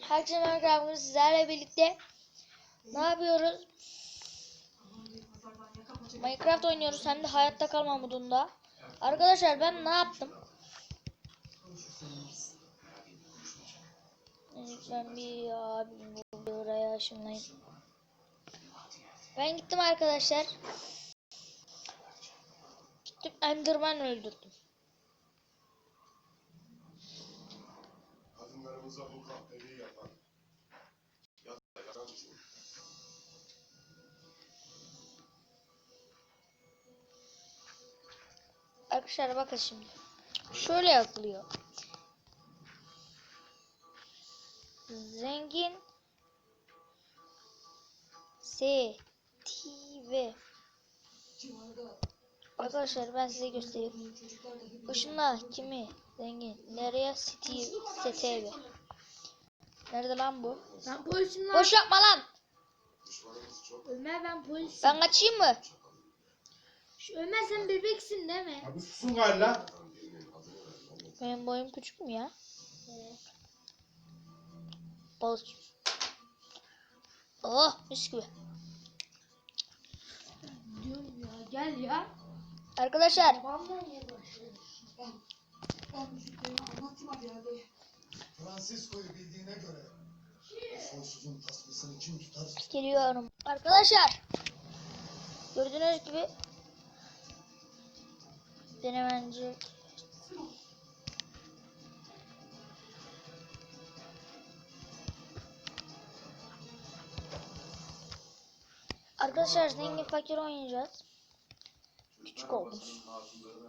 Herkese merhaba sizlerle birlikte ne yapıyoruz? Minecraft oynuyoruz hem de hayatta kalma modunda. Arkadaşlar ben ne yaptım? Ben bir abim bu oraya ışınlayayım. Ben gittim arkadaşlar. Gittim Enderman öldürdüm. Kadınlarımıza bu kahpeliği yapan ya da yalancı. Arkadaşlar bakın şimdi. Şöyle yapılıyor. Zengin S T V Arkadaşlar ben size göstereyim. Işınla kimi? Zengin. Nereye? Steve STV. Nerede lan bu? Ben polisim lan. Boş yapma lan. Düşmanımız çok Ömer ben polisim. Ben kaçayım mı? Şu Ömer sen bebeksin değil mi? Abi susun gari lan. Benim boyum küçük mü ya? Balık. Oh mis gibi. Diyorum ya gel ya. Arkadaşlar Babamla? Francisco'yu bildiğine göre soysuzun tasmasını kim tutar? geliyorum. Arkadaşlar gördüğünüz gibi denemence Arkadaşlar zengin fakir oynayacağız. Küçük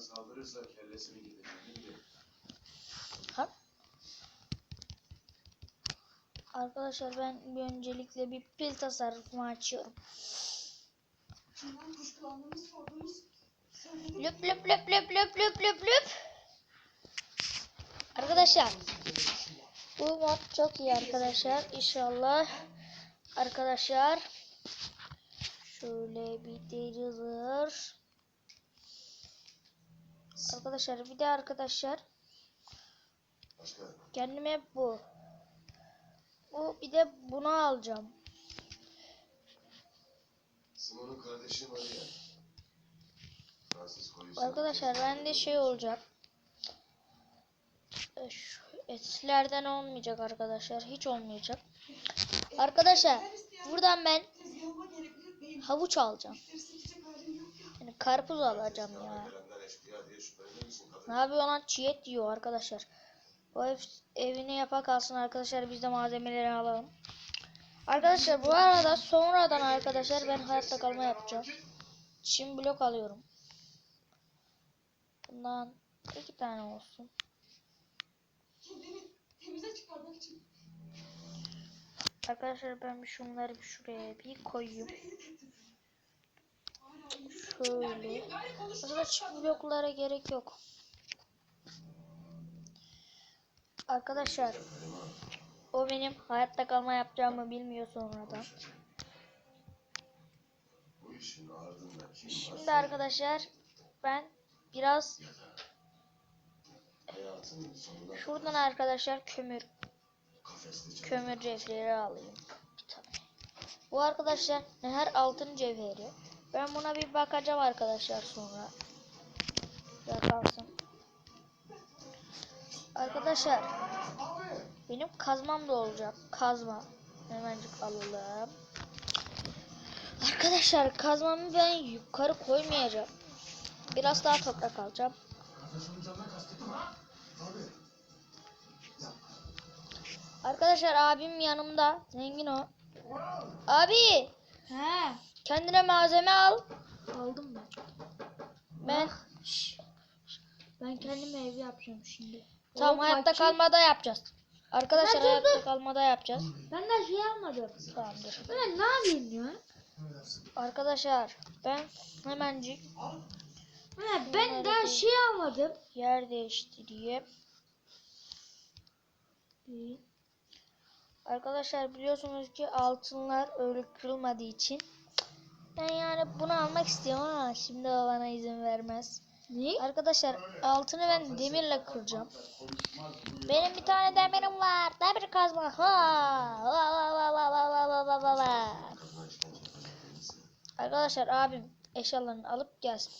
saldırırsa kellesini gideceğini bilir. Ha? Arkadaşlar ben bir öncelikle bir pil tasarrufumu açıyorum. Löp löp löp löp löp löp löp löp. Arkadaşlar bu mod çok iyi arkadaşlar. İnşallah arkadaşlar şöyle bir zırh. Arkadaşlar bir de arkadaşlar Kendime bu. Bu bir de bunu alacağım. Simon'un kardeşi Maria. Francisco'yu Arkadaşlar bende şey olacak. E, Şu etlerden olmayacak arkadaşlar. Hiç olmayacak. Arkadaşlar buradan ben havuç alacağım. Yani karpuz alacağım ya. Ne yapıyor lan? Çiğet diyor arkadaşlar. Bu ev, evini yapa kalsın arkadaşlar. Biz de malzemeleri alalım. Arkadaşlar bu arada sonradan arkadaşlar ben hayatta kalma yapacağım. Çim blok alıyorum. Bundan iki tane olsun. Arkadaşlar ben şunları bir şuraya bir koyayım. Şöyle. Aslında bloklara gerek yok. Arkadaşlar o benim hayatta kalma yapacağımı bilmiyor sonradan. Şimdi arkadaşlar ben biraz şuradan arkadaşlar kömür kömür cevheri alayım. Bu arkadaşlar her altın cevheri. Ben buna bir bakacağım arkadaşlar sonra. Ya. Arkadaşlar benim kazmam da olacak. Kazma. Hemencik alalım. Arkadaşlar kazmamı ben yukarı koymayacağım. Biraz daha toprak alacağım. Arkadaşlar abim yanımda. Zengin o. Abi He. kendine malzeme al. Aldım ben. Ben Şş. Ben kendime ev yapacağım şimdi. Tam O hayatta kalmada yapacağız. Arkadaşlar Ben hayatta dur. kalmada yapacağız. Ben de şey almadım. Tamamdır. Ömer ne yapayım ya? Arkadaşlar ben hemencik Ömer ben daha şey almadım. yer değiştireyim. Arkadaşlar biliyorsunuz ki altınlar öyle kırılmadığı için ben yani bunu almak istiyorum ama şimdi o bana izin vermez. Ne? Arkadaşlar altını ben demirle kıracağım. Benim bir tane demirim var. Demir kazma. Ha. Va, va, va, va, va, va, va, va, va, va. Arkadaşlar abim eşyalarını alıp gelsin.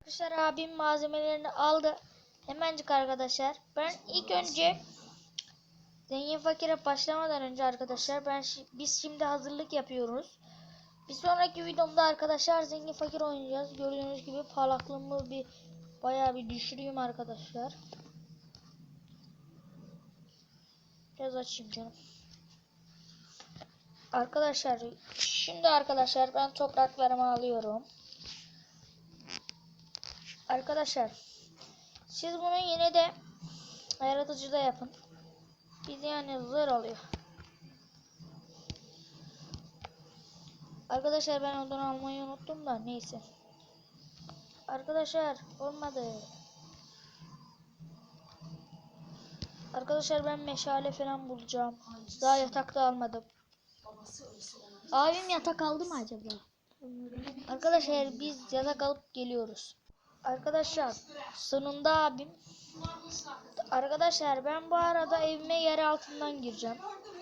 Arkadaşlar abim malzemelerini aldı. Hemencik arkadaşlar. Ben ilk önce zengin fakire başlamadan önce arkadaşlar ben şi- biz şimdi hazırlık yapıyoruz. Bir sonraki videomda arkadaşlar zengin fakir oynayacağız. Gördüğünüz gibi parlaklığımı bir bayağı bir düşüreyim arkadaşlar. Biraz açayım canım. Arkadaşlar şimdi arkadaşlar ben topraklarımı alıyorum. Arkadaşlar siz bunu yine de yaratıcıda yapın. Biz yani zor oluyor. Arkadaşlar ben odun almayı unuttum da neyse. Arkadaşlar olmadı. Arkadaşlar ben meşale falan bulacağım. Daha yatak da almadım. Abim yatak aldı mı acaba? Arkadaşlar biz yatak alıp geliyoruz. Arkadaşlar sonunda abim. Arkadaşlar ben bu arada evime yer altından gireceğim.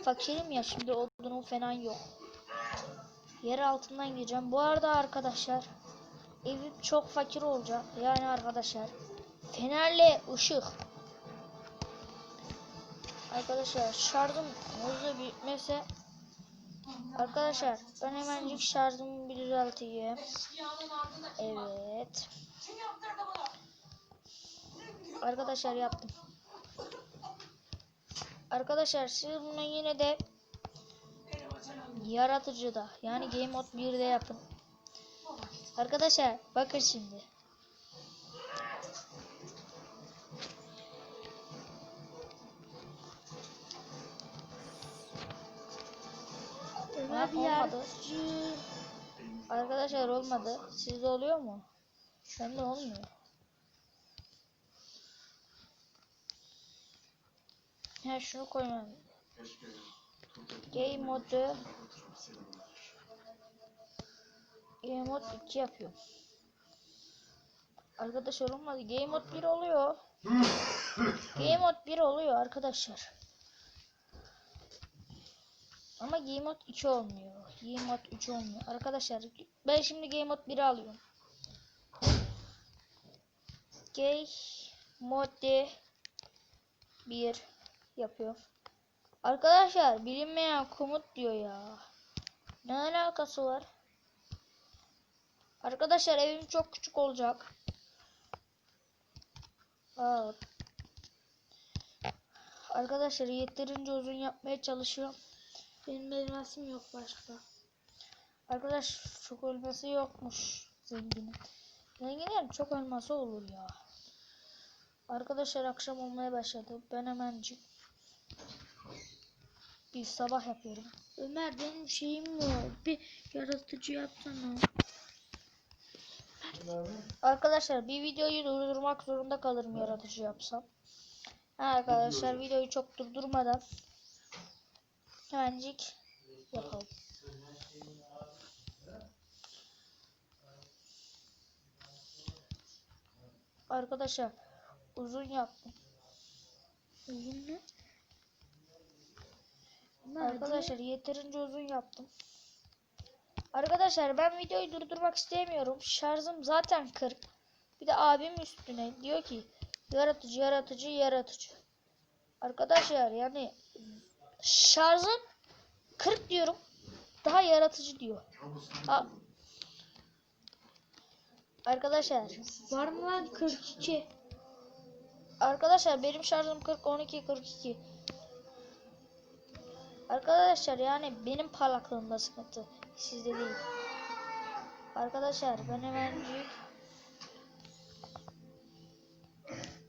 Fakirim ya şimdi odunum falan yok. Yer altından gireceğim. Bu arada arkadaşlar evim çok fakir olacak. Yani arkadaşlar fenerle ışık. Arkadaşlar şarjım hızlı bitmese Arkadaşlar ben hemencik şarjımı bir düzelteyim. Evet. Arkadaşlar yaptım. Arkadaşlar siz bunu yine de yaratıcıda yani Game Mode 1'de yapın. Arkadaşlar bakın şimdi. Bir olmadı. yaratıcı. Arkadaşlar olmadı. Sizde oluyor mu? Bende olmuyor. Ha şunu koymam. Game modu Game mod 2 yapıyorum. Arkadaşlar olmadı. Game mod 1 oluyor. Game mod 1 oluyor arkadaşlar. Ama Game mod 2 olmuyor. Game mod 3 olmuyor. Arkadaşlar ben şimdi Game mod 1'i alıyorum. Game mod 1 yapıyorum. Arkadaşlar bilinmeyen komut diyor ya. Ne alakası var? Arkadaşlar evim çok küçük olacak. Aa. Arkadaşlar yeterince uzun yapmaya çalışıyorum. Benim elmasım yok başka. Arkadaş çok ölmesi yokmuş zenginin. Zenginin çok ölmesi olur ya. Arkadaşlar akşam olmaya başladı. Ben hemencik bir sabah yapıyorum. Ömer benim şeyim yok. Bir yaratıcı yapsana. Arkadaşlar bir videoyu durdurmak zorunda kalırım yaratıcı yapsam. Ha arkadaşlar videoyu çok durdurmadan hemencik yapalım. Arkadaşlar uzun yaptım. Uzun ne? Arkadaşlar yeterince uzun yaptım. Arkadaşlar ben videoyu durdurmak istemiyorum. Şarjım zaten 40. Bir de abim üstüne diyor ki yaratıcı yaratıcı yaratıcı. Arkadaşlar yani şarjım 40 diyorum. Daha yaratıcı diyor. Ha. Arkadaşlar Var mı lan 42? Arkadaşlar benim şarjım 40 12 42. Arkadaşlar yani benim parlaklığımda sıkıntı. Sizde değil. Arkadaşlar ben hemencik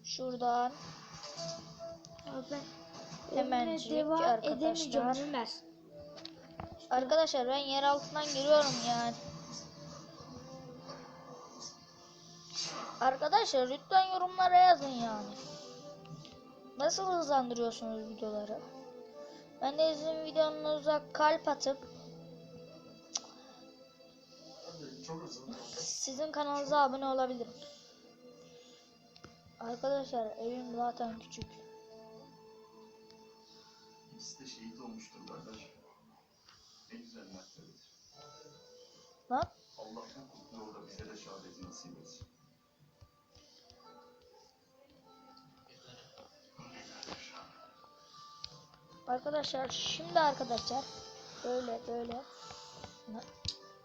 şuradan Hemencik arkadaşlar. Arkadaşlar ben yer altından giriyorum yani. Arkadaşlar lütfen yorumlara yazın yani. Nasıl hızlandırıyorsunuz videoları? Ben de sizin videonuza kalp atıp sizin kanalınıza abone olabilirim. Arkadaşlar evim zaten küçük. İkisi de şehit olmuştur kardeş. Ne güzel mertebedir. Lan Allah bu kutlu yolda bize de şehadeti nasip etsin. Arkadaşlar şimdi arkadaşlar böyle böyle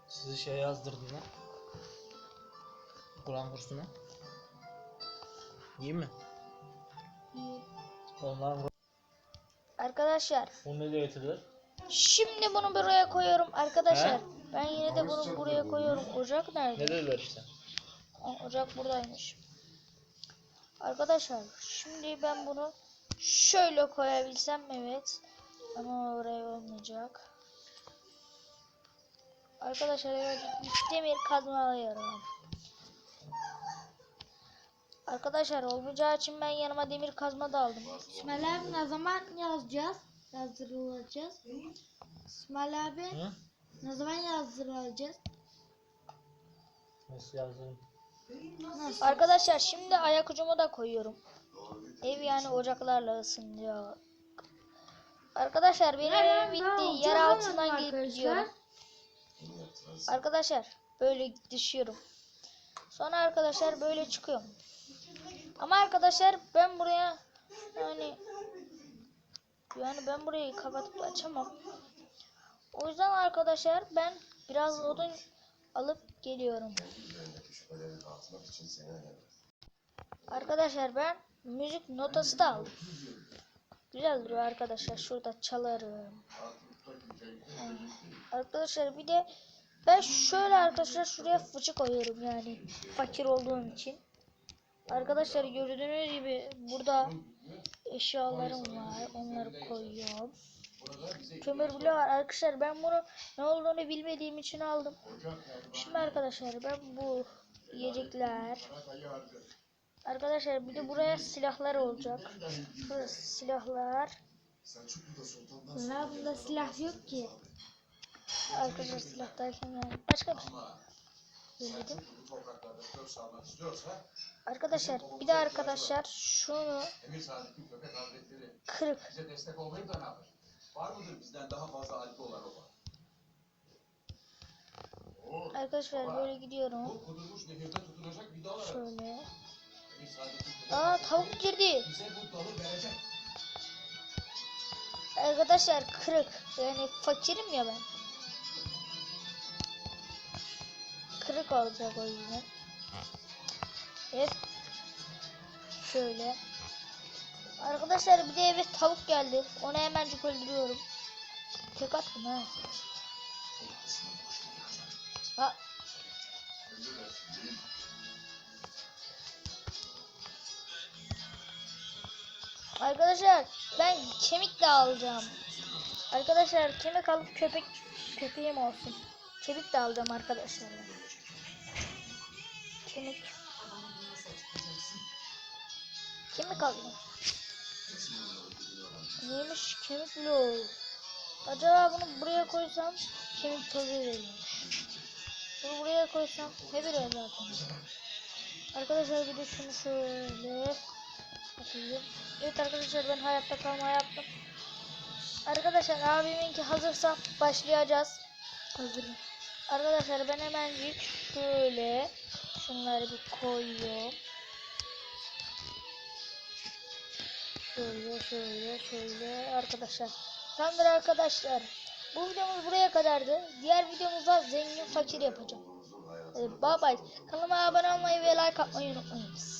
Sizi şey yazdırdım lan. Kur'an kursuna. İyi mi? İyi. Onların kur- arkadaşlar bunu ne diye getirilir? şimdi bunu buraya koyuyorum arkadaşlar. Ben yine de bunu buraya koyuyorum. Ocak nerede? Ne dediler işte? Aa, Ocak buradaymış. Arkadaşlar şimdi ben bunu şöyle koyabilsem evet. Ama oraya olmayacak. Arkadaşlar evet demir kazma alıyorum. Arkadaşlar olmayacağı için ben yanıma demir kazma da aldım. İsmail abi ne zaman yazacağız? Yazdırılacağız. İsmail abi Hı? ne zaman yazdırılacağız? Nasıl yazdın? Nasıl? Arkadaşlar şimdi ayak ucumu da koyuyorum. Ev yani ocaklarla ısınacak. Arkadaşlar benim evim bitti. Yer altından gelip gidiyorum. Arkadaşlar böyle düşüyorum. Sonra arkadaşlar böyle çıkıyorum. Ama arkadaşlar ben buraya yani yani ben burayı kapatıp açamam. O yüzden arkadaşlar ben biraz odun alıp geliyorum. Arkadaşlar ben müzik notası da aldım. Güzel duruyor arkadaşlar. Şurada çalarım. Yani Arkadaşlar bir de ben şöyle arkadaşlar şuraya fıçı koyuyorum yani fakir olduğum için. Arkadaşlar gördüğünüz gibi burada eşyalarım var. Onları koyuyorum. Kömür bile var. Arkadaşlar ben bunu ne olduğunu bilmediğim için aldım. Şimdi arkadaşlar ben bu yiyecekler Arkadaşlar bir de buraya silahlar olacak. Burası silahlar. Abi bunda silah yok ki. Arkadaşlar silah derken yani başka bir şey. Söyledim. istiyorsa Arkadaşlar bir de arkadaşlar şunu kırık. bize destek olmayıp da ne yapar? Var mıdır bizden daha fazla alfi olan oba? Arkadaşlar böyle gidiyorum. Şöyle. Aa tavuk girdi. Arkadaşlar kırık. Yani fakirim ya ben. Kırık olacak o yüzden. Evet. Şöyle. Arkadaşlar bir de eve tavuk geldi. Onu hemencik öldürüyorum. Tek attım ha. Ha. Arkadaşlar ben kemik de alacağım. Arkadaşlar kemik alıp köpek köpeğim olsun. Kemik de alacağım arkadaşlar. Kemik. Kemik alacağım. Neymiş kemik bloğu. Acaba bunu buraya koysam kemik tozu veriyormuş. Bunu buraya koysam ne veriyor zaten. Arkadaşlar bir de şunu şöyle yapayım. Evet arkadaşlar ben hayatta kalma yaptım. Arkadaşlar abiminki hazırsa başlayacağız. Hazırım. Arkadaşlar ben hemencik şöyle şunları bir koyuyorum. Şöyle şöyle şöyle arkadaşlar. Tamamdır arkadaşlar. Bu videomuz buraya kadardı. Diğer videomuzda zengin fakir yapacağım. Hadi bye bye. Kanalıma abone olmayı ve like atmayı unutmayınız.